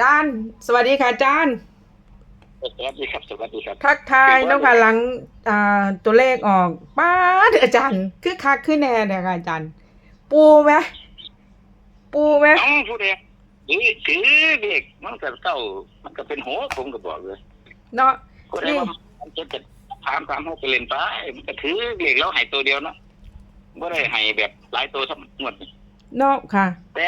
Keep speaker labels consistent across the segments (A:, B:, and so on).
A: จานสวัสดีค่ะจาน
B: สวัสดีครับสวัสดีครับ
A: ทักทายเนาะค่ะหลังอ่าตัวเลขออกป้าดอาจารย์คือคักขึ้นแน่เนี่ยค่ะอาจารย์ ปูไหมปูไหม
B: น้องผู้เด็กถือถือเด็กมันก็เก้ามันก็เป็นหัวผมก็บอกเลย
A: เนาะ
B: ก็ได้ว่ามันจะจะถามถามเขาไปเล่นไปมันก็ถือเด็กแล้วให้ตัวเดียวเนาะไม่ได้ให้แบบหลายตัวทั้งหมด
A: เนาะค่ะ
B: แต่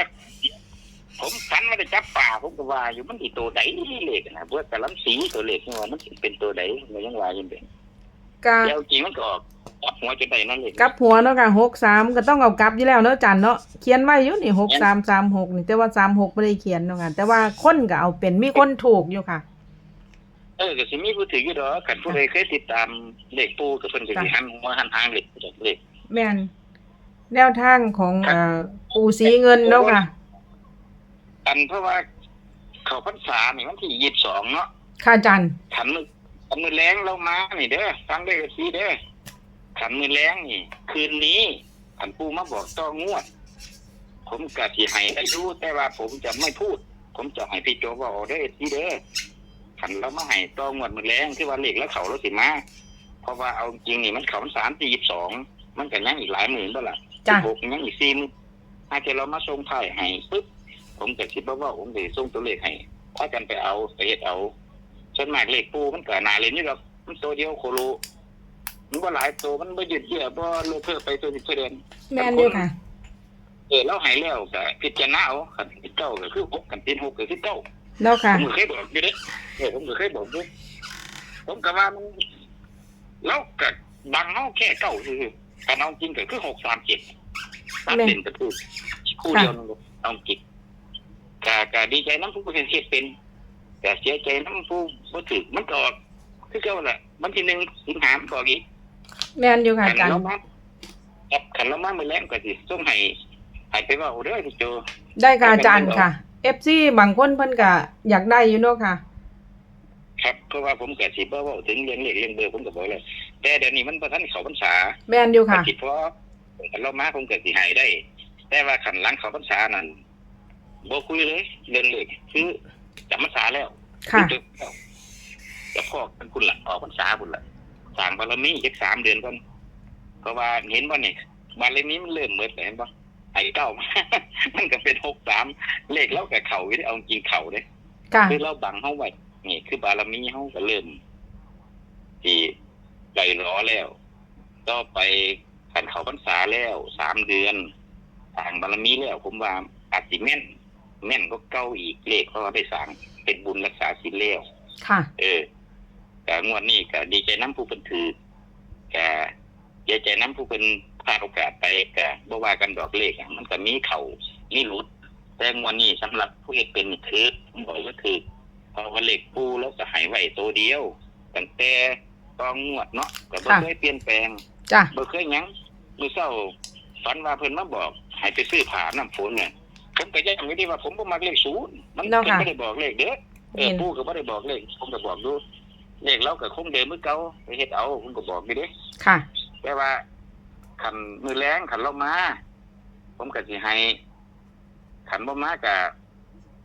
B: ผมขันไม่ได้จับป่าผมก็ว่าอยู่มันอีตัวใดเล็กนะเพราะแต่ลำสีตัวเล็กนี่ว่ามันสิเป็นตัวใดมันยังว่าอยังเป็น
A: กะ
B: แล้วจริงมันก็ออกจับหัวจะได้นั่นเลย
A: กลับหัวเนาะค่ะหกสามก็ต้องเอากลับอยู่แล้วเนาะอาจารย์เนาะเขียนไว้อยู่นี่หกสามสามหกนี่แต่ว่าสามหกไม่ได้เขียนเนาะค่ะแต่ว่าคนก็เอาเป็นมีคนถูกอยู่ค่ะ
B: เออก็สิมีผู้ถืออยู่ดอกขันผู้ใดเคยติดตามเลขปูกับเพิ่นก็สิหันหัวหันหางเลขจากเลข
A: แม่นแนวทางของเอ่อปูสีเงินเนาะค่ะ
B: อันเพราะว่าเขาพรรษานี่วันที่ยี่สิบสองเนาะ
A: ค่ะอาจารย์
B: ขันมือขันมือแรงเรามานี่เด้อฟังได้ก็ซีเด้อขันมือแรงนี่ คืนนี้ขันปูมาบอกต้องงวด ผมกะสิให้ได้รู้แต่ว่าผมจะไม่พูด ผมจะให้พี่โจว่าเอาได้อซีเด้อขันเรามาให้ต้องงวดมือแรงที่ว่าเลขแล้วเขาเราสิมาเพราะว่าเอาจริงนี่มันเขาสามสี่ยี่สิบสองมันก็ยังอีกหลายหมื่นแล้วล่ะ
A: จ้ะ
B: หกยังอีกสี่หมื่นถ้าเกิดเรามาส่งไพ่ให้ปึ๊บ ผมก็คิดว่าว่าผมจะส่งตัวเลขให้ถ้ากันไปเอาไปเฮ็ดเอาส่วนมากเลขปูมันก็นาเลยนี่หรอกมันตัวเดียวโคโลมันบ่หลายตัวมันบ่ยืดเยื้อบ่เลอะเทอะไปตัวสิบเดือน
A: แม่นอยู่ค่ะ
B: เออแล้วใหายแล้วก็พิจารณาเอาคันเป็นเก้าก็คือหกกันเป็นหกก็คือเก้า
A: เนาะ
B: ผ
A: ค่ะ
B: มก็เคยบอกอยู่เด้เออผมก็เคยบอกด้วยผมก็ว่ามันแล้วก็บังเฮาแค่เก้าคือๆการเอาจริงก็คือหกสามเจ็ดตัด
A: แม่น
B: เป็นก็คือคู่เดียวนั่นเลยเอาจริง กะกะดีใจน้ำผู้เป็นเฮ็ดเป็นแต่เสียใจน้ำผู้บ่ถึกมันก็ออกคือเก่าแหละวันที่หนึ่งสิงหาคมก็ออกอีก
A: แม่นอยู่ค่ะ
B: ขั
A: อาจารย์
B: เรามาแอบขันเรามามื้อแรงก็สิส่งให้ให้ไปว่าโอ้เด้อพี่โจ
A: ได้ค่ะอาจารย์ค่ะ FC บางคนเพิ่นก็อยากได้อยู่เนาะค่ะ
B: ครับเพราะว่าผมก็สิบ่เว้าถึงเรื่องเลขเรื่องเบอร์ผมก็บอกแล้วแต่เดี๋ยวนี้มันบ่ทันเข้าพรรษา
A: แม่นอยู่ค่ะ
B: คิดเพราะขันเรามาผมก็สิให้ได้ แต่ว่าขันหลังเข้าพรรษานั้น บ่คุยเลยเรื่องเลขคือจำพรรษาแล้ว
A: ค่ะ
B: จะพ่อกันคุณละออกพรรษาคุณละสร้างบารมีอีกสามเดือนก่อนเพราะว่าเห็นว่านี่บารมีมันเริ่มเมื่อเห็นปะไอ้เก้า มันก็เป็นหกสามเลขแล้วกับเขาอยู่ได้เอาจริงเขาเลย
A: ค่ะ
B: คือเราบังเขาไว้นี่คือบารมีเขาก็เริ่มที่ไหลล้อแล้ว ก็ไปขันเขาพรรษาแล้วสามเดือนสร้างบารมีแล้วผมว่าอาจสิแม่น แม่นก็เก้าอีกเลขเพราะว่าได้สร้างเป็นบุญรักษาศีลแล้ว
A: ค่ะ
B: เออแต่งวดนี้ก็ดีใจน้ำผู้เป็นถือก็ดีใจน้ำผู้เป็นพลาดโอกาสไปก็บ่ว่ากันดอกเลขอะมันก็มีเข่ามีหลุด แต่งวดนี้สำหรับผู้เอกเป็นนี่คือผมบอกว่าคือเพราะว่าเลขปูแล้วก็หายไว้ตัวเดียวตั้งแต่ตองงวดเนาะก็บ่
A: ค่ะ
B: เคยเปลี่ยนแปลง
A: จ้ะ
B: บ่เคยหยังมื้อเช้าฝันว่าเพิ่นมาบอกให้ไปซื้อผ้าน้ำฝนเนี่ย ผมก็ย้ำไว้ดีว่าผมบ่มักเลขศูนย์มัน
A: เนาะ
B: เพิ่น
A: ค่ะ
B: ไม่ได้บอกเลขเด้อเออ
A: เห็น
B: ปู่ก็บ่ได้บอกเลขผมก็บอกดูเลขเราก็คงเดิมมือเก่าไปเฮ็ดเอาผมก็บอกอยู่เด้
A: ค่ะ
B: แต่ว่าคันมือแรงคันเรามาผมก็สิให้คันบ่มาก็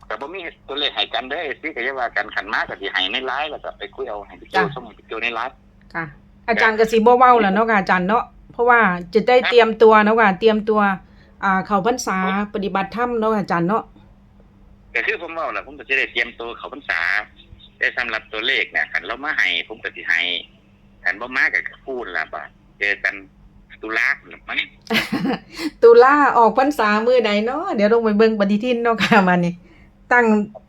B: ก็บ่มีตัวเลขให้กันเด้อสิก็จะว่ากันคันมาก็สิให้ในไลน์แล้วก็ไปคุยเอาให้ไปเจ้า
A: จ้ะ
B: ส่งให้ไปเจ้าในไลน์
A: ค่ะ อาจารย์ก็สิบ่เว้าแล้วเนาะค่ะอาจารย์เนาะเพราะว่าจะได้เตรียมตัวเนาะค่ะเตรียมตัว อ่า เข้าพรรษาปฏิบัติธรรมเนาะค่ะอาจารย์เนาะ
B: ก็คือผมเว้าแล้วผมก็จะได้เตรียมตัวเข้าพรรษาแต่สำหรับตัวเลขเนี่ยคันเรามาให้ผมก็สิให้คันบ่มาก็พูดล่ะบ่าเจอกันตุลาคมมั้ง
A: ตุลาออกพรรษามื้อใดเนาะเดี๋ยวต้องไปเบิ่งปฏิทินเนาะค่ะมานี่ตั้ง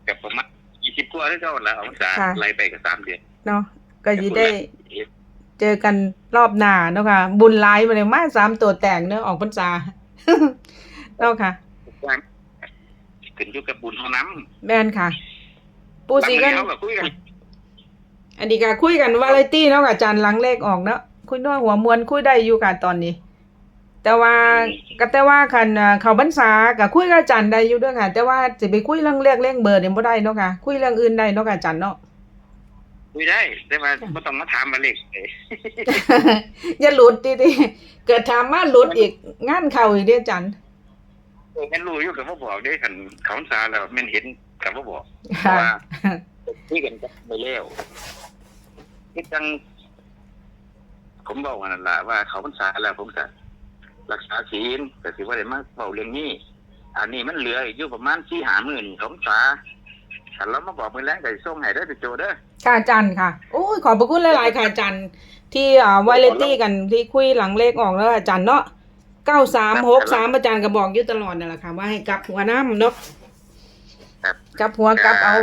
B: กับประมาณยี่สิบกว่าที่เท่าแล้วเอาพรรษา
A: ค่ะ
B: ไล่ไปกับสามเดือน
A: เนาะก็สิได้เจอกันรอบหน้าเนาะค่ะบุญหลายมาเลยมาสามตัวแตกเนาะออกพรรษา เนาะค่ะ
B: ขึ้นอยู่กับบุญเท่านั้น
A: แม่นค่ะ ปูสีกัน
B: เขาก็คุยกัน
A: อันนี้ก็คุยกันวาไรตี้เนาะค่ะอาจารย์หลังเลขออกเนาะคุยน้อยหัวมวนคุยได้อยู่ค่ะตอนนี้ แต่ว่าก็แต่ว่าคันเอ่อเขาบรรษาก็คุยกับอาจารย์ได้อยู่ด้วยค่ะ แต่ว่าสิไปคุยเรื่องเลขเลขเบอร์เนี่ยบ่ได้เนาะค่ะ คุยเรื่องอื่นได้เนาะค่ะอาจารย์เนาะ
B: คุยได้ แต่ว่าไม่ต้องมาถามมาเลขเอ้ย
A: อย่าหลุดดิๆเกิดถามมาหลุดอีกงานเข้าอีกเด้ออาจารย์
B: แม่นรู้อยู่กับเขาบอกได้ขันเขาพรรษาแล้วแม่นเห็นกับว่าบอกเพ
A: ค่ะ
B: ราะว่าคุยกันก็ไปแล้วที่จังผมบอกว่านั่นแหละว่าเขาพรรษาแล้วผมจะรักษาศีลแต่สิว่าได้มาเบาเรื่องนี้ อันนี้มันเหลืออีกอยู่ประมาณสี่หาหมื่นสองษา ถ้าเรามาบอกมือแรงไก่ส่งให้ได้อไปโจเด้อ
A: ค่ะอาจารย์ค่ะโอ้ยขอบพระคุณหลายๆค่ะอาจารย์ที่อ่าไวเลตี้กันที่คุยหลังเลขออกแล้วอาจารย์เนาะเก้าสามหกสามอาจารย์ก็บอกอยู่ตลอดนั่นแหละค่ะว่าให้กลับหัวน้ำเนาะ
B: ครับ
A: กลับหัวกลับเอา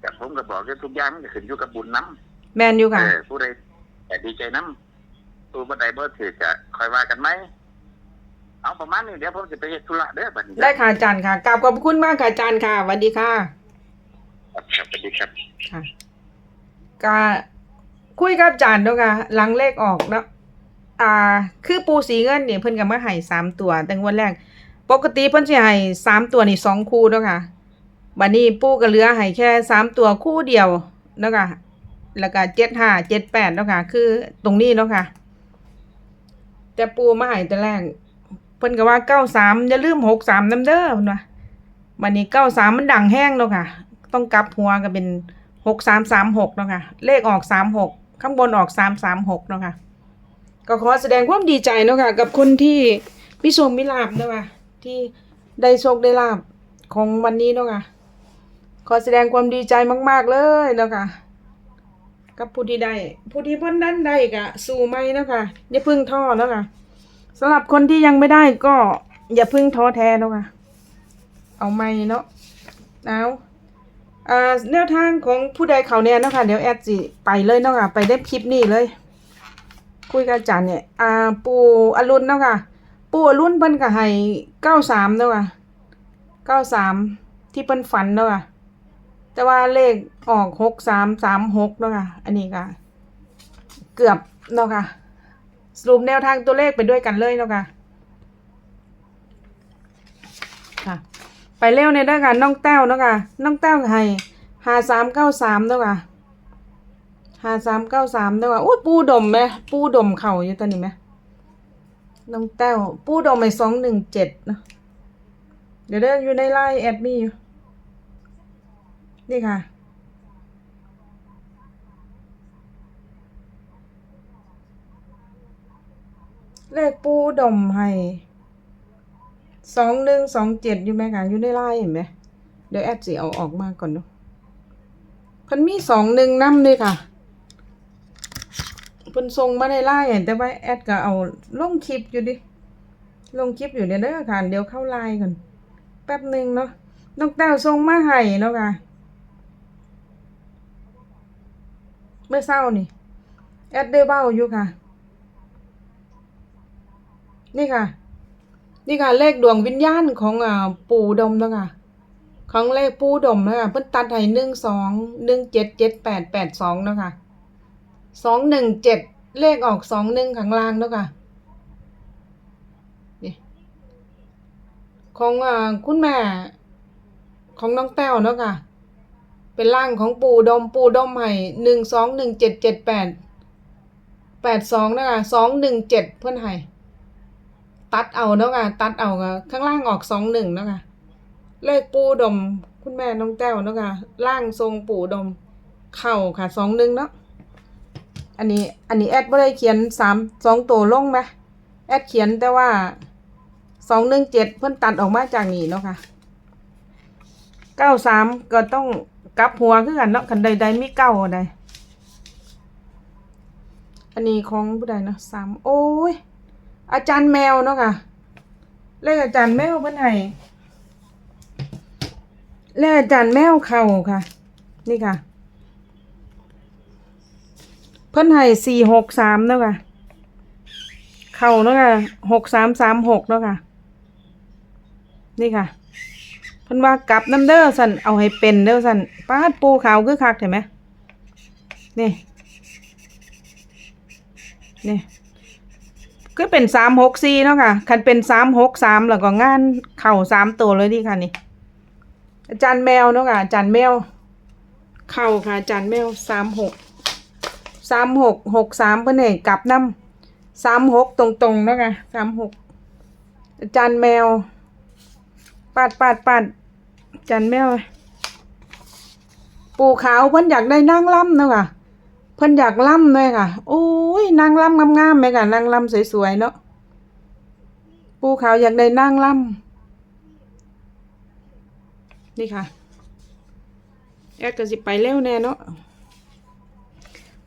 B: แต่ผมก็บอกว่าทุกอย่างมันจะขึ้นอยู่กับบุญน้ำ
A: แมนอยู่ค่ะ
B: เออผู้ใดแต่ดีใจน้ำผู้บันไดบ่ถือจะคอยว่ากันไหม เอาประมาณนี้เดี๋ยวผมจะไปเฮ็ดธุระเด้อบัดนี้
A: ได้ค่ะอาจารย์ค่ะกราบขอบพระคุณมากค่ะอาจารย์ค่ะสวัสดีค่ะ
B: ครับครับสวัสดีครับ
A: ค่ะก็คุยกับอาจารย์เนาะค่ะหลังเลขออกเนาะอ่า คือปูสีเงินเนี่ยเพิ่นก็มาให้สามตัวแต่งวันแรก ปกติเพิ่นสิให้สามตัวนี่สองคู่เนาะค่ะบัดนี้ปูก็เหลือให้แค่สามตัวคู่เดียวเนาะค่ะแล้วก็เจ็ดห้าเจ็ดแปดเนาะค่ะ คือตรงนี้เนาะค่ะ แต่ปูมาให้แต่แรก เพิ่นก็ว่าเก้าสามอย่าลืมหกสามน้ำเด้อเพิ่นว่าบัดนี้เก้าสามมันดังแห้งเนาะค่ะ ต้องกลับหัวก็เป็นหกสามสามหกเนาะค่ะ เลขออกสามหกข้างบนออกสามสามหกเนาะค่ะ ก็ขอแสดงความดีใจเนาะค่ะ กับคนที่มิชมมิลาบเนาะค่ะที่ได้โชคได้ลาบของวันนี้เนาะค่ะ ขอแสดงความดีใจมาก ๆเลยเนาะค่ะกับผู้ที่ได้ผู้ที่พ้นนั้นได้ก็สู้ไม่เนาะค่ะอย่าพึ่งท้อเนาะค่ะ สำหรับคนที่ยังไม่ได้ก็อย่าพึ่งท้อแท้เนะค่ะ เอาไม่เนาะเอาแนวทางของผู้ใดเขาเนี่ยนาะค่ะเดี๋ยวแอดสิไปเลยเนาะค่ะ ไปได้คลิปนี้เลย คุยกับอาจารย์เนี่ยอ่าปูอรุณเนาะค่ะ ปูอรุณเพิ่นก็ให้เก้าสามเนาะค่ะเก้าสามที่เพิ่นฝันเนาะค่ะ แต่ว่าเลขออกหกสามสามหกเนาะค่ะ อันนี้ก็เกือบเนาะค่ะ สรุปแนวทางตัวเลขไปด้วยกันเลยเนาะค่ะค่ะ ไปเร็วในเด้อค่ะน้องแต้วเนาะค่ะน้องแต้วให้ห้าสามเก้าสามเนาะค่ะห้าสามเก้าสามเนาะค่ะอุ้ยปูดมไหมปูดมเข่าอยู่ตอนนี้ไหมน้องแต้วปูดมไปสองหนึ่งเจ็ดเนาะเดี๋ยวเด้ออยู่ในไลน์แอดมี่อยู่นี่ค่ะ เลขปูดมให้สองหนึ่งสองเจ็ดอยู่ไหมคะอยู่ในไลน์เห็นไหมเดี๋ยวแอดสิเอาออกมาก่อนเนาะพิ่นมีสองหนึ่งน้ำเลยค่ะเพิ่นส่งมาในไลน์แต่ว่าแอดก็เอาลงคลิปอยู่ดิลงคลิปอยู่เดี๋ยเด้อค่ะเดี๋ยวเข้าไลน์ก่อนแป๊บหนึ่งเนาะน้องแต้วส่งมาให้เนาะค่ะเมื่อเช้านี่แอดได้เบ้าอยู่ค่ะ นี่ค่ะ นี่ค่ะ เลขดวงวิญญาณของอ่าปู่ดมแล้วค่ะของเลขปู่ดมแล้วค่ะเพิ่นตัดให้หนึ่งสองหนึ่งเจ็ดเจ็ดแปดแปดสองแล้วค่ะสองหนึ่งเจ็ดเลขออกสองหนึ่งข้างล่างแล้วค่ะนี่ของอ่าคุณแม่ของน้องแต้วเนาะค่ะ เป็นร่างของปู่ดมปู่ดมให้หนึ่งสองหนึ่งเจ็ดเจ็ดแปดแปดสองนะคะสองหนึ่งเจ็ดเพื่อนให้ ตัดเอาเนาะค่ะตัดเอาค่ะข้างล่างออกสองหนึ่งเนาะค่ะเลขปู่ดม คุณแม่น้องแต้วเนาะค่ะร่างทรงปู่ดม เข่าค่ะสองหนึ่งเนาะอันนี้อันนี้แอดไม่ได้เขียนสามสองตัวลงไหมแอดเขียนแต่ว่าสองหนึ่งเจ็ดเพิ่นตัดออกมาจากนี้เนาะค่ะเก้าสามก็ต้องกลับหัวคือกันเนาะคันใดๆมีเก้าใดอันนี้ของผู้ใดเนาะสามโอ้ย อาจารย์แมวเนาะค่ะ เลขอาจารย์แมวเพิ่นให้เลขอาจารย์แมวเข่าค่ะ นี่ค่ะ เพิ่นให้สี่หกสามเนาะค่ะ เข่าเนาะค่ะหกสามสามหกเนาะค่ะ นี่ค่ะเพิ่นว่ากลับน้ำเด้อสันเอาให้เป็นเด้อสันป้าดปูขาวคือคักเห็นไหมนี่นี่ ก็เป็นสามหกสี่เนาะค่ะ คันเป็นสามหกสามแล้วก็งานเข่าสามตัวเลยดีค่ะนี่ อาจารย์แมวเนาะค่ะอาจารย์แมว เข่าค่ะอาจารย์แมวสามหกสามหกหกสามเพิ่อนให้กลับน้ำสามหกตรงๆเนาะค่ะสามหกอาจารย์แมวปาดปาดปาดจันแมวปูขาวเพิ่นอยากได้นางล่ำเนาะค่ะ เพิ่นอยากล่ำเลยค่ะ โอ้ยนางล่ำงามๆไหมค่ะนางล่ำสวยๆเนาะปูขาวอยากได้นางล่ำนี่ค่ะแอดก็สิไปเร็วแน่เนาะ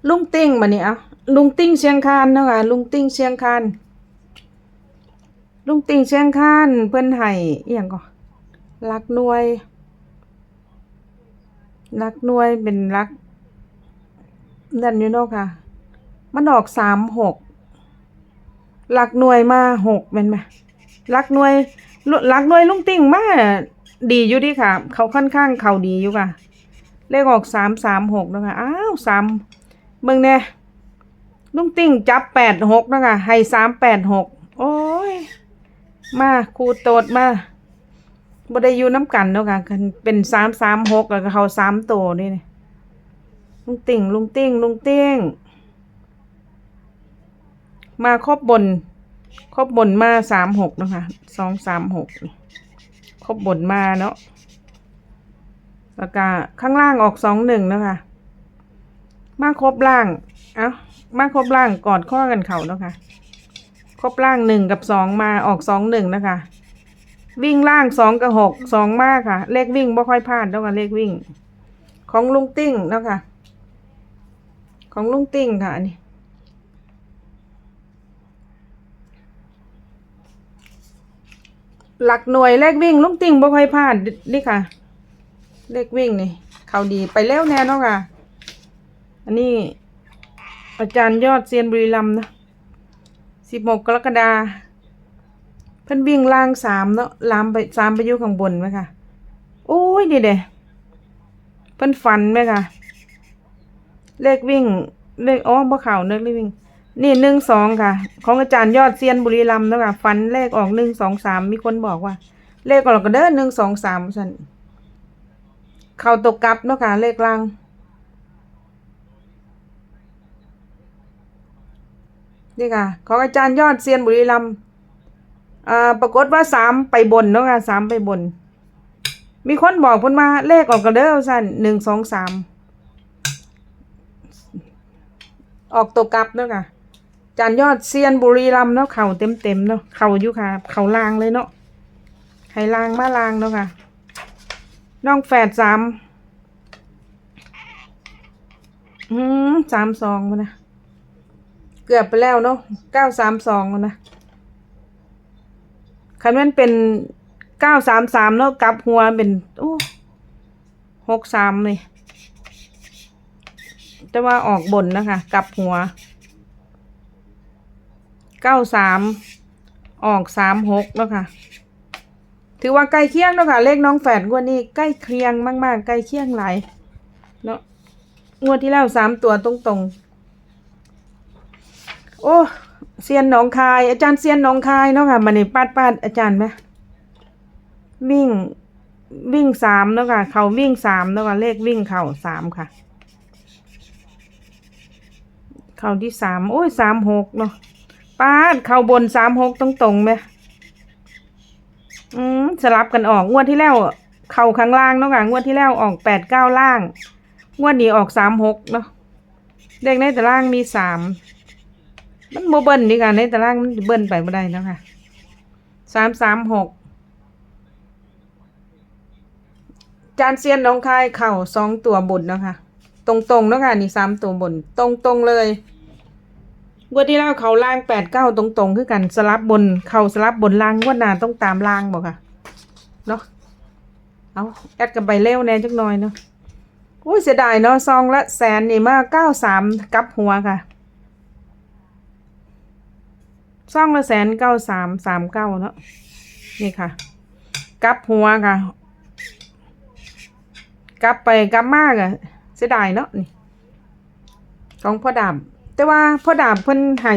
A: ลุงติ้งมาเนี่เอาลุงติ้งเชียงคานเนาะค่ะลุงติ้งเชียงคานลุงติ้งเชียงคานเพิ่นให้อีหยังก่อนรักหน่วยรักหน่วยเป็นรัก นั่นอยู่เนาะค่ะ มันออกสามหกหลักหน่วยมาหกเป็นไหมหลักหน่วยหลักหน่วยลุงติ้งมาดีอยู่ดีค่ะ เขาค่อนข้างเขาดีอยู่ค่ะ เลขออกสามสามหกนะคะอ้าวสามเบิ่งแน่ลุงติ้งจับแปดหกนะคะให้สามแปดหกโอ้ย มาครูโตดมาบ่ได้อยู่น้ำกันเนาะค่ะเป็นสามสามหกแล้วก็เขาสามโตนี่นี่ ลุงติ่งลุงติ้งลุงเตี้ยง มาครบบน ครบบนมาสามหกนะคะสองสามหกครบบนมาเนาะแล้วก็ข้างล่างออกสองหนึ่งนะคะ มาครบล่าง เอ้า มาครบล่างกอดข้อกันเข่านะคะ ครบล่างหนึ่งกับสองมาออกสองหนึ่งนะคะ วิ่งล่างสองกับหกสองมากค่ะ เลขวิ่งบ่ค่อยพลาดแล้วกันเลขวิ่ง ของลุงติ้งนะค่ะ ของลุงติ้งค่ะอันนี้หลักหน่วยเลขวิ่งลุงติ้งบ่ค่อยพลาดนี่ค่ะ เลขวิ่งนี่เขาดีไปแล้วแน่นาะค่ะ อันนี้อาจารย์ยอดเซียนบุรีรัมนะสิบหกกรกฎาเพิ่นวิ่งล่างสามเนาะลามไปสามไปอยู่ข้างบนไหมค่ะโอ้ยดีเด้เพิ่นฟันไหมค่ะ เลขวิ่ง เลขอ๋อบ่เข่าเนึกเลขวิ่ง นี่หนึ่งสองค่ะ ของอาจารย์ยอดเซียนบุรีรัมย์นะค่ะฟันเลขออกหนึ่งสองสามมีคนบอกว่า เลขออกก็เด้อหนึ่งสองสามสันเข่าตกกลับเนาะค่ะเลขล่างนี่ค่ะ ของอาจารย์ยอดเซียนบุรีรัมย์อ่าปรากฏว่าสามไปบนเนาะค่ะสามไปบน มีคนบอกพนมาเลขออกก็เด้อสั่นหนึ่งสองสาม ออกตัวกลับเนาะค่ะจานยอดเซียนบุรีรัมเนาะเข่าเต็มเต็มเนาะเข่าอยู่ค่ะ เข่าลางเลยเนาะไข่ลางมาลางเนาะค่ะน้องแฝดสามอืมสามสองมานะเกือบไปแล้วเนาะเก้าสามสองนะคันมันเป็นเก้าสามสามเนาะกลับหัวเป็นโอ้หกสามเลย แต่ว่าออกบนนะคะ กลับหัวเก้าสามออกสามหกแล้วค่ะ ถือว่าใกล้เคียงแล้วค่ะ เลขน้องแฝดงวดนี้ใกล้เคียงมาก ๆ ใกล้เคียงหลายเนาะงวดที่แล้วสามตัวตรงๆ โอ้เซียนหนองคาย อาจารย์เซียนหนองคายเนาะค่ะมันนี่ปาดปาดอาจารย์ไหมวิ่งวิ่งสามเนาะค่ะ เขาวิ่งสามเนาะค่ะ เลขวิ่งเข่าสามค่ะ เข่าที่สามโอ้ยสามหกเนาะปาดเข่าบนสามหกตรงตรงไหมอืมสลับกันออกงวดที่แล้ว เข่าข้างล่างเนาะค่ะงวดที่แล้วออกแปดเก้าล่าง งวดนี้ออกสามหกเนาะเลขในต่ล่างมีสามมันโมเบิ้ลนี่ค่ะในต่ล่างมันเบิ้ลไปไม่ได้เนาะค่ะสามสามหกจานเซียนน้องคายเข่าสองตัวบนเนาะค่ะตรงๆเนาะค่ะนี่สามตัวบน ตรงๆเลย งวดที่แล้วเขาล่างแปดเก้าตรงๆคือกันสลับบนเขาสลับบนล่างงวดหน้าต้องตามล่างบอกค่ะเนาะเอาแอดกับใบเล้วแน่จักหน่อยเนาะอุ้ยเสียดายเนาะซองละแสนนี่มากเก้าสามกับหัวค่ะซองละแสนเก้าสามสามเก้าเนาะนี่ค่ะ กับหัวค่ะ กลับไปกลับมากอะเสียดายเนาะนี่ของพ่อดาบ แต่ว่าพ่อดาบเพิ่นให้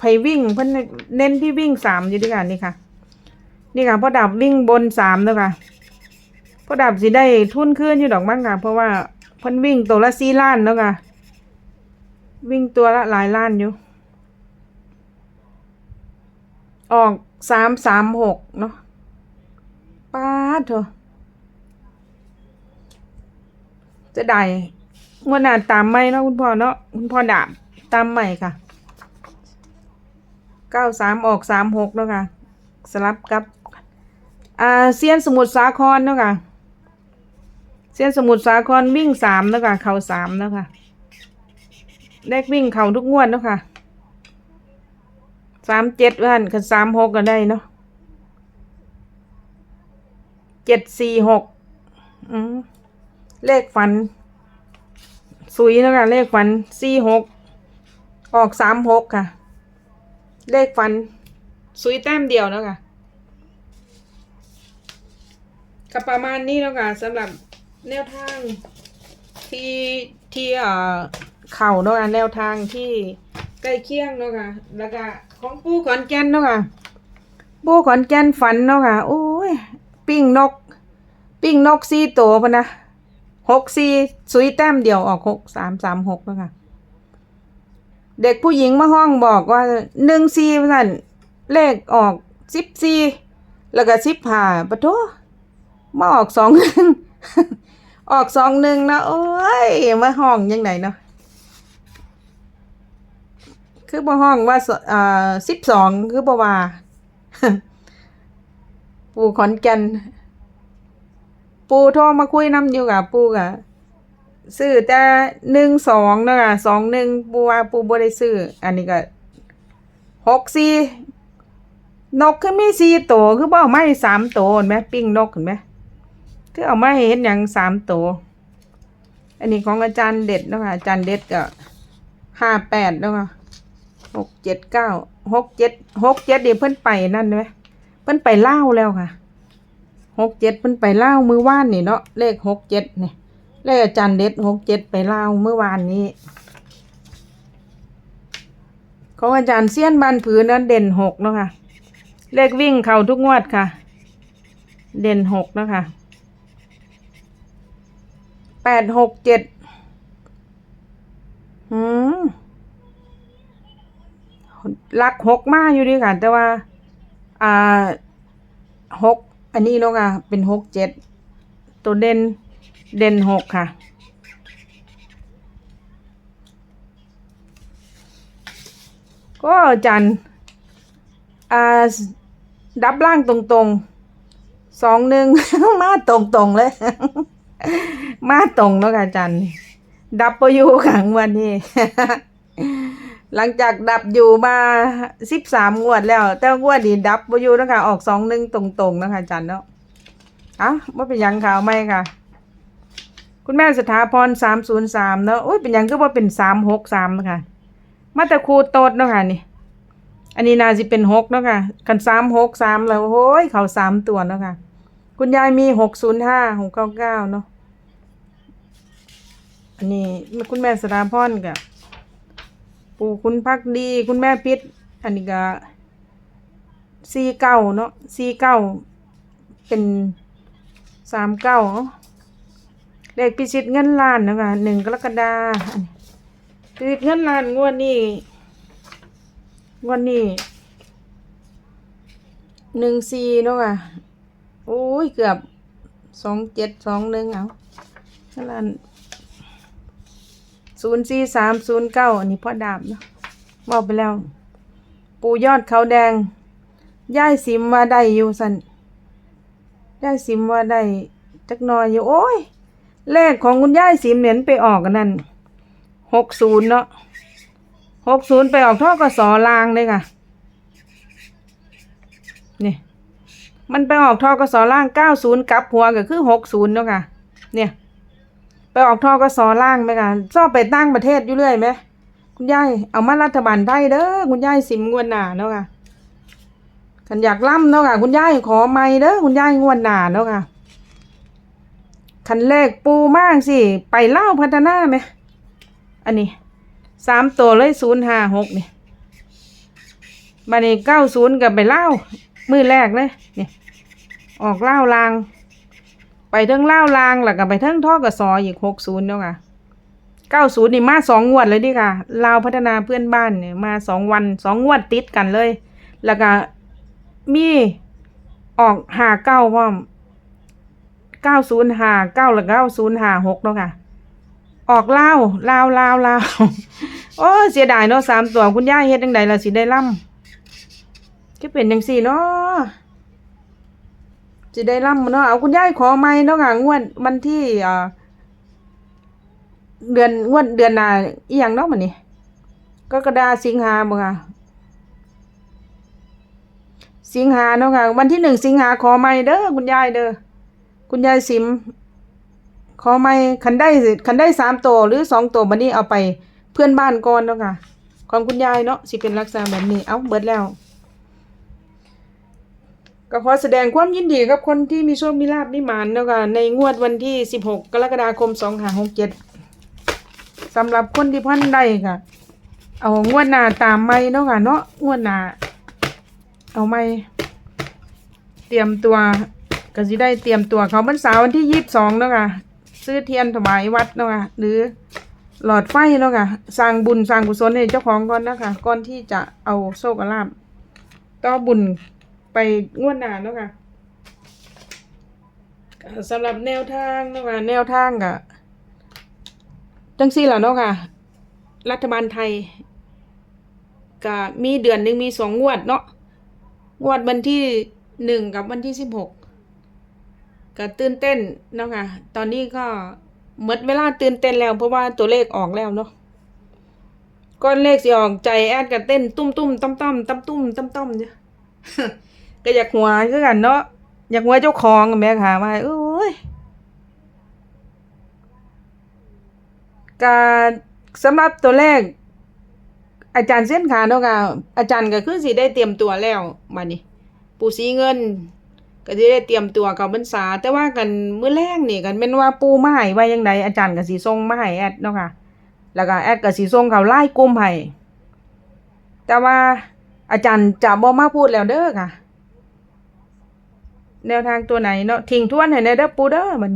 A: ให้วิ่งเพิ่นเน้นที่วิ่งสามอยู่ด้วยกันนี่ค่ะ นี่ค่ะพ่อดาบวิ่งบนสามเนาะค่ะพ่อดาบสิได้ทุนขึ้นอยู่ดอกมั้งค่ะ เพราะว่าเพิ่นวิ่งตัวละสี่ล้านเนาะค่ะ วิ่งตัวละหลายล้านอยู่ ออกสามสามหกเนาะป้าเถอะจะได้งวดหน้าตามไม่เนาะคุณพ่อเนาะคุณพ่อดาบ ตามใหม่ค่ะเก้าสามออกสามหกเนาะค่ะ สลับกับอ่าเซียนสมุทรสาครเนาะค่ะเซียนสมุทรสาครวิ่งสามเนาะค่ะ เข่าสามเนาะค่ะเลขวิ่งเข่าทุกงวดเนาะค่ะสามเจ็ดวันกับสามหกก็ได้เนาะเจ็ดสี่หกอืมเลขฝัน สุยเนาะคะเลขฝันสี่หก ออกสามหกค่ะ เลขฝันสุยแต้มเดียวเนาะค่ะก็ประมาณนี้เนาะค่ะสำหรับแนวทางที่ที่เอ่อเข่าเนาะค่ะแนวทางที่ใกล้เคียงเนาะค่ะแล้วก็ของปูขอนแก่นเนาะค่ะปูขอนแก่นฝันเนาะค่ะโอ้ยปิ้งนก ปิ้งนกสี่ตัวพะนะหกสี่สุยแต้มเดียวออกหกสามสามหกแล้วค่ะ เด็กผู้หญิงมาห้องบอกว่าหนึ่งสี่สั่นเลขออกสิบสี่แล้วก็สิบห้าปะโถมาออกสองหนึ่งออกสองหนึ่งนะโอ้ยมาห้องยังไงเนาะคือมาห้องว่าสอ่าสิบสองคือบ่ว่าปู่ขอนแก่นปูโทรมาคุยน้ำอยู่กับปูกะ ซื้อแต่หนึ่งสองเนาะคะสองหนึ่งปูว่าปูบ่ได้ซื้อ อันนี้ก็หกสี่นกคือมีสี่ตัวคือบ่เอามาให้สามตัวเห็นไหมปิ้งนกเห็นไหมคือเอาไมาให้เห็นอย่างสามตัวอันนี้ของอาจารย์เด็ดเนาะคะอาจารย์เด็ดก็ห้าแปดเนาะค่ะหกเจ็ดเก้าหกเจ็ดหกเจ็ดเดี๋ยวเพิ่นไปนั่นไหมเพิ่นไปเล่าแล้วค่ะหกเจ็ดมันไปเล่ามือว่านนี่เนาะเลขหกเจ็ดเนี่ย เลขอาจารย์เด็ดหกเจ็ดไปเล่าเมื่อวานนี้ ของอาจารย์เซียนบานผือนั้นเด่นหกเนาะค่ะ เลขวิ่งเข่าทุกงวดค่ะ เด่นหกเนาะค่ะแปดหกเจ็ดอืมลักหกมากอยู่ดีค่ะ แต่ว่า อ่าหกอันนี้เนาะค่ะ เป็นหกเจ็ดตัวเด่น เด่นหกค่ะ ก็จันอ่าดับล่างตรงๆสองหนึ่ง มาตรงๆเลย มาตรงแล้วค่ะจันดับไปอยู่ขังวันนี้ หลังจากดับอยู่มาสิบสามงวดแล้ว แต่งวดนี้ดับไปอยู่นะคะ ออกสองหนึ่งตรงๆนะคะจันเนาะอะว่าเป็นยังข่าวไหมค่ะ คุณแม่สถาพรสามศูนย์สามเนาะโอ้ยเป็นหยังก็ว่าเป็นสามหกสามนะคะมาแต่ครูโตดเนาะค่ะนี่ อันนี้นาสิเป็นหกเนาะค่ะกันสามหกสามแล้วโอ้ยเขาสามตัวเนาะค่ะ คุณยายมีหกศูนย์ห้าหกเก้าเก้าเนาะอันนี้คุณแม่สถาพรกับปู่คุณพักดี คุณแม่พิษอันนี้ก็ซีเก้าเนาะซีเก้าเป็นสามเก้าเเลขพิชิตเงินล้านนะคะหนึ่งกรกฎาคมพิชิตเงินล้านงวดนี้งวดนี้หนึ่งซีเนาะค่ะโอ้ยเกือบสองเจ็ดสองหนึ่งเอาเงินล้านศูนย์สี่สามศูนย์เก้าอันนี้พ่อดาบเนาะบอกไปแล้ว ปูยอดเขาแดงย่ายสิมว่าได้อยู่สันย่ายสิมว่าได้จักหน่อยอยู่โอ้ย เลขของคุณย่ายสิมเน้นไปออกกันนั่นหกศูนย์เนาะหกศูนย์ไปออกท่อกสอลางเลยค่ะ นี่ มันไปออกท่อกสอล่างเก้าศูนย์กลับหัวก็คือหกศูนย์เนาะค่ะ เนี่ย ไปออกท่อกสอล่างไหมค่ะชอบไปตั้งประเทศอยู่เรื่อยไหมคุณยายเอามารัฐบาลไทยเด้อคุณยายสิมงวนหนาเนาะค่ะขันอยากล่ำเนาะค่ะ คุณยายขอไม่เด้อคุณยายงวนหนาเนาะค่ะ ขันเลขปูมากสิ ไปเล่าพัฒนาไหม อันนี้สามตัวเลยศูนย์ห้าหกนี่บันนี้เก้าศูนย์กับไปเล่ามือแรกเลยนี่ออกเล่าลาง ไปเทิงเล่าลางแล้วก็ไปเทิงท่อกระสออีกหกศูนย์เนาะค่ะเก้าศูนย์นี่มาสองงวดเลยดิค่ะลาวพัฒนาเพื่อนบ้านเนี่ยมาสองวันสองงวดติดกันเลย แล้วก็มีออกหาเก้าพร้อม เก้าศูนย์หาเก้าล้วเก้าศูนย์หาหกเนาะค่ะ ออกเลาวลาวลาวลาวโอ้เสียดายเนาะสามตัวคุณย่าเฮ็ดจังใดล่ะสิได้ล่ำก็เป็นจังซี่เนาะสิได้ล่ำเนาะเอาคุณย่ายขอใหม่เนาะค่ะงวดวันที่อ่าเดือนงวดเดือนหน้าอีหยังเนาะมันนี่ก็กรกฎาสิงหาบ่ค่ะสิงหาเนาะค่ะวันที่หนึ่งสิงหาขอใหม่เด้อคุณยายเด้อ คุณยายสิม ขอไม่คันได้คันได้สามตัวหรือสองตัวบันนี้เอาไปเพื่อนบ้านก่อนเนาะค่ะของคุณยายเนาะสิเป็นลักษณะแบบนี้ เอาเบิดแล้ว ก็ขอแสดงความยินดีกับคนที่มีโชคมีลาบมีหมานเนาะค่ะในงวดวันที่ 16 กรกฎาคม 2567สำหรับคนที่พันได้ค่ะ เอางวดหน้าตามไม่เนาะค่ะเนาะงวดหน้าเอาไม่เตรียมตัว ก็สิได้เตรียมตัวเขาพรรษาวันที่22เนาะค่ะซื้อเทียนถวายวัดเนาะค่ะหรือหลอดไฟเนาะค่ะสร้างบุญสร้างกุศลให้เจ้าของก่อนนะคะก่อนที่จะเอาโชคลาภต่อบุญไปงวดหน้าเนาะค่ะสำหรับแนวทางเนาะค่ะแนวทางก็จังซี่แหละเนาะค่ะ รัฐบาลไทยก็มีเดือนหนึ่งมีสองงวดเนาะงวดวันที่หนึ่งกับวันที่สิบหก ก็ตื่นเต้นเนาะค่ะ ตอนนี้ก็หมดเวลาตื่นเต้นแล้ว เพราะว่าตัวเลขออกแล้วเนาะก้อนเลขสิออกใจแอดก็เต้นตุ้มตุ้มต้มต้มต้มตุ้มต้มต้มเนี่ยก็อยากหัวคือกันเนาะอยากหัวเจ้าของแม่ค่ะว่าโอ้ยการสำหรับตัวเลขอาจารย์เส้นขาเนาะค่ะอาจารย์ก็คือสิได้เตรียมตัวแล้วมานี่ปูสีเงิน ก็สิได้เตรียมตัวเขาพรรษา แต่ว่ากันมื้อแรกนี่กันแม่นว่าปู่มาให้ไว้จังไดอาจารย์ก็สิส่งมาให้แอดเนาะค่ะ แล้วก็แอดก็สิส่งเขาไลน์กลุ่มให้แต่ว่าอาจารย์จะบ่มาพูดแล้วเด้อค่ะ แนวทางตัวไหนเนาะทิ้งทวนให้ในเด้อปูเด้อมัน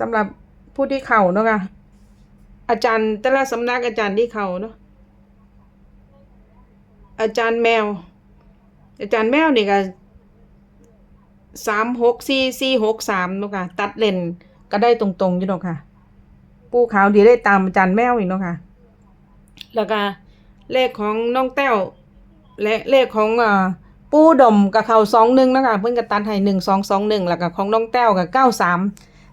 A: สำหรับผู้ที่เขาเนาะค่ะ อาจารย์แต่ละสำนักอาจารย์ที่เขาเนาะอาจารย์แมว อาจารย์แมวนี่ก็ สามหกสี่สี่หกสามเนาะค่ะ ตัดเลนก็ได้ตรงๆอยู่เนาะค่ะ ปูขาวดีได้ตามอาจารย์แมวอีกเนาะค่ะ แล้วก็เลขของน้องแต้วและเลขของอ่าปูดมกับเขาสองหนึ่งนาะคะเพิ่นก็ตัดให้หนึ่งสองสองหนึ่งแล้วก็ของน้องแต้วกับเก้าสาม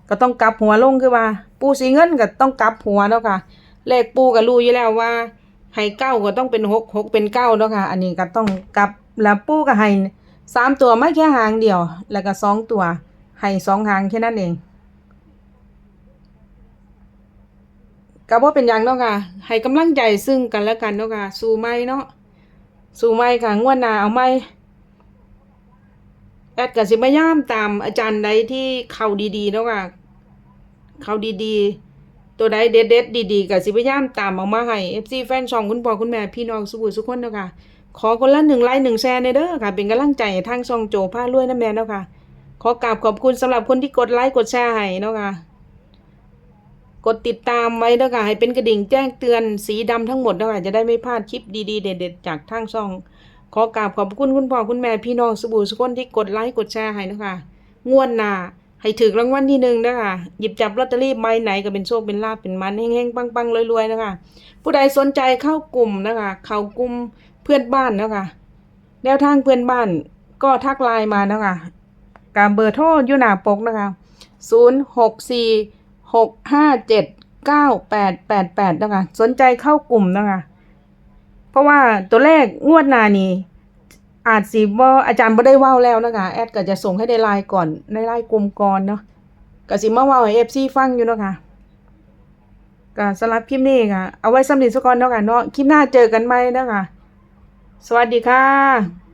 A: ก็ต้องกลับหัวลงคือว่า ปูสีเงินก็ต้องกลับหัวเนาะค่ะ เลขปูก็รู้อยู่แล้วว่าให้เก้าก็ต้องเป็นหกหกเป็นเก้าเนาะค่ะ อันนี้ก็ต้องกลับแล้วปูก็ให้ สามตัวไม่แค่หางเดียว แล้วก็สองตัว ให้สองหางแค่นั้นเองก็บ่เป็นหยังเนาะค่ะ ให้กำลังใจซึ่งกันและกันเนาะค่ะ สู้ไหมเนาะ สู้ไหมค่ะ งวดหน้าเอาไหมแอดก็สิพยาย่ามตามอาจารย์ใดที่เข้าดีๆเนาะค่ะ เข้าดีๆ ตัวใดเด็ดๆดีๆก็สิพยาย่ามตามเอามาให้ FC แฟนช่องคุณพ่อคุณแม่พี่น้องสุขุสุขคนเนาะค่ะ ขอคนละหนึ่งไลค์หนึ่งแชร์ในเด้อค่ะ เป็นกำลังใจให้ทางช่องโจผ้ารวยน้ำแม่เนาะค่ะ ขอกราบขอบคุณสำหรับคนที่กดไลค์กดแชร์ให้เนาะค่ะ กดติดตามไว้เนาะค่ะให้เป็นกระดิ่งแจ้งเตือนสีดำทั้งหมดเนาะค่ะจะได้ไม่พลาดคลิปดีๆเด็ดๆจากทางช่อง ขอกราบขอบคุณคุณพ่อคุณแม่พี่น้องสบู่สุกคนที่กดไลค์กดแชร์ให้เนาะค่ะงวดหน้าให้ถึงรางวัลที่หนึ่งเนาะค่ะหยิบจับลอตเตอรี่ใบไหนก็เป็นโชคเป็นลาภเป็นมันเฮงๆปังๆรวยๆเนาะค่ะผู้ใดสนใจเข้ากลุ่มนะคะ เข้ากลุ่ม พื่อนบ้านเนาะค่ะแนวทางเพื่อนบ้านก็ทักไลน์มานะคะการเบอร์โทรอยู่หน้าปกนะคะ0 6 4 6 5 7 9 8 8 8นะคะสนใจเข้ากลุ่มนะคะเพราะว่าตัวเลขงวดนานี้อาจสิบ่อาจารย์บ่ได้ว้าแล้วนะคะ แอดก็จะส่งให้ในไลน์ก่อนในไลน์กลุ่มก่อนเนาะก็สิมาว้าให้ FC ฟังอยู่เนาะค่ะก็สำหรับคลิปนี้ค่ะ เอาไว้สำหรับสกอนเนาะค่ะเนาะคลิปหน้าเจอกันใหมเนาะค่ะ สวัสดีค่ะ